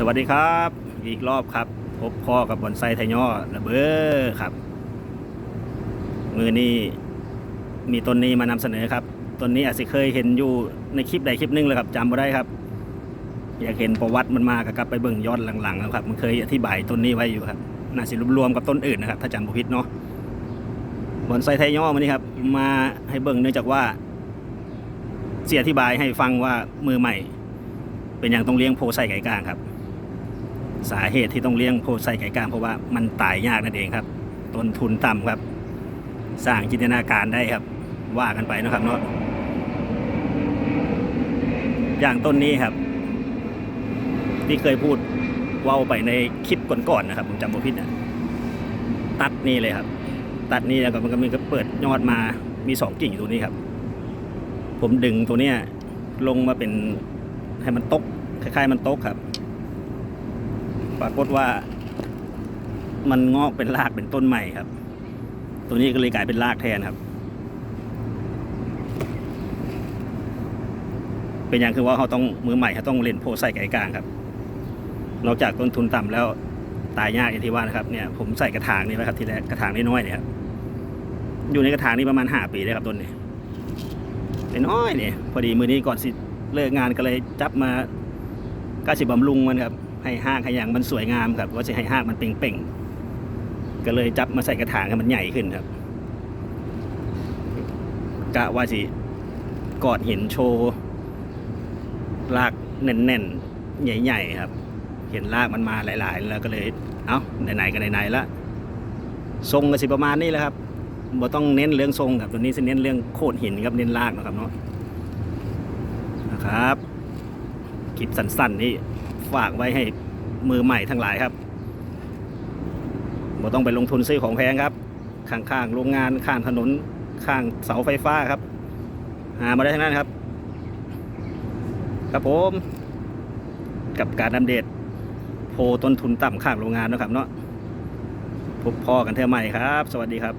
สวัสดีครับ อีกรอบครับ พบพ่อกับบอนไซไทยย่อระเบ้อครับ มือนี้มีต้นนี้มานำเสนอครับต้นนี้อาจจะเคยเห็นอยู่ในคลิปใดคลิปหนึงเลยครับจำไม่ได้ครับ อยากเห็นประวัติมันมากกลับไปเบิ่งย้อนหลังๆนะครับ มันเคยอธิบายต้นนี้ไว้อยู่ครับน่าสิรวมๆกับต้นอื่นนะครับ ถ้าจำบ่ผิดเนาะบอนไซไทยย่อมันนี้ครับ มาให้เบิ่งเนื่องจากว่าเสียอธิบายให้ฟังว่ามือใหม่ เป็นอย่างต้องเลี้ยงโพไซไก่กลางครับ สาเหตุที่ต้องเลี้ยงโพไซไก่กางเพราะว่ามันตายยากนั่นเองครับ ต้นทุนต่ำครับ สร้างจินตนาการได้ครับ ว่ากันไปนะครับเนาะอย่างต้นนี้ครับ ที่เคยพูดว่าไปในคลิปก่อนๆนะครับผมจำบ่ผิดนะตัดนี่เลยครับ ตัดนี่แล้วก็มันก็มีก็เปิดยอดมามีสองกิ่งอยู่ตรงนี้ครับ ผมดึงตัวเนี้ยลงมาเป็นให้มันตกคล้ายๆมันตกครับ ปรากฏว่า มันงอกเป็นรากเป็นต้นใหม่ครับ ตัวนี้ก็เลยกลายเป็นรากแทนครับ เป็นอย่างคือว่าเขาต้องมือใหม่เขาต้องเล่นโพใส่ไก่กลางครับ นอกจากต้นทุนต่ำแล้วตายยากอย่างที่ว่านะครับเนี่ยผมใส่กระถางนี่ไว้ครับทีแรกกระถางน้อยๆเนี่ยครับอยู่ในกระถางนี้ประมาณห้าปีเลยครับต้นนี้เป็นน้อยเนี่ยพอดีมือนี้ก่อนสิเลิกงานก็เลยจับมาก็สิบำรุงมันครับ ให้ห้างให้อย่างมันสวยงามครับว่าจะให้ห้างมันเป่งๆก็เลยจับมาใส่กระถางให้มันใหญ่ขึ้นครับกะว่าสิกอดหินโชว์รากแน่นๆ ใหญ่ๆครับ เห็นรากมันมาหลาย ๆ แล้วก็เลย เอ้าไหนๆก็ไหนๆละทรงก็สิประมาณนี้แหละครับบ่ต้องเน้นเรื่องทรงครับตัวนี้จะเน้นเรื่องโคดหินครับเน้นรากนะครับเนาะนะครับคลิปสั้นๆนี่ ฝากไว้ให้มือใหม่ทั้งหลายครับบ่ต้องไปลงทุนซื้อของแพงครับ ข้างๆโรงงานข้างถนนข้างเสาไฟฟ้าครับ หามาได้ทั้งนั้นครับ ครับผมกับการอัปเดตโพต้นทุนต่ำข้างโรงงานนะครับเนาะพบพ่อกันเท่าใหม่ครับ สวัสดีครับ